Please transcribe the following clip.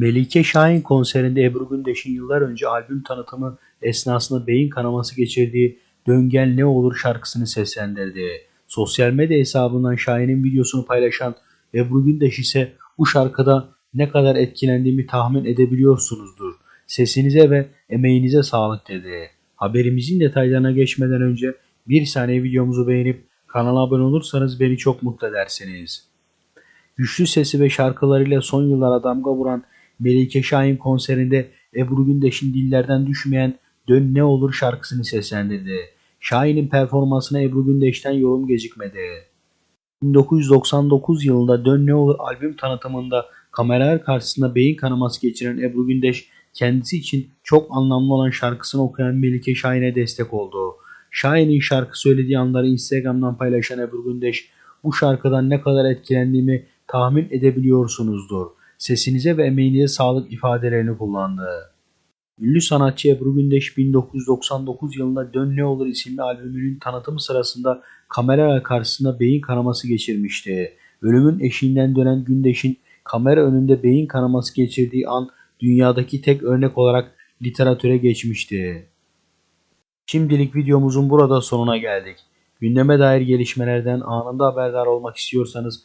Melike Şahin konserinde Ebru Gündeş'in yıllar önce albüm tanıtımı esnasında beyin kanaması geçirdiği Döngel Ne Olur şarkısını seslendirdi. Sosyal medya hesabından Şahin'in videosunu paylaşan Ebru Gündeş ise bu şarkıda ne kadar etkilendiğimi tahmin edebiliyorsunuzdur. Sesinize ve emeğinize sağlık dedi. Haberimizin detaylarına geçmeden önce bir saniye videomuzu beğenip kanala abone olursanız beni çok mutlu edersiniz. Güçlü sesi ve şarkılarıyla son yıllara damga vuran Melike Şahin konserinde Ebru Gündeş'in dillerden düşmeyen Dön Ne Olur şarkısını seslendirdi. Şahin'in performansına Ebru Gündeş'ten yorum gecikmedi. 1999 yılında Dön Ne Olur albüm tanıtımında kameralar karşısında beyin kanaması geçiren Ebru Gündeş kendisi için çok anlamlı olan şarkısını okuyan Melike Şahin'e destek oldu. Şahin'in şarkı söylediği anları Instagram'dan paylaşan Ebru Gündeş bu şarkıdan ne kadar etkilendiğimi tahmin edebiliyorsunuzdur. Sesinize ve emeğinize sağlık ifadelerini kullandı. Ünlü sanatçı Ebru Gündeş 1999 yılında Dön Ne Olur isimli albümünün tanıtımı sırasında kamera karşısında beyin kanaması geçirmişti. Ölümün eşiğinden dönen Gündeş'in kamera önünde beyin kanaması geçirdiği an dünyadaki tek örnek olarak literatüre geçmişti. Şimdilik videomuzun burada sonuna geldik. Gündeme dair gelişmelerden anında haberdar olmak istiyorsanız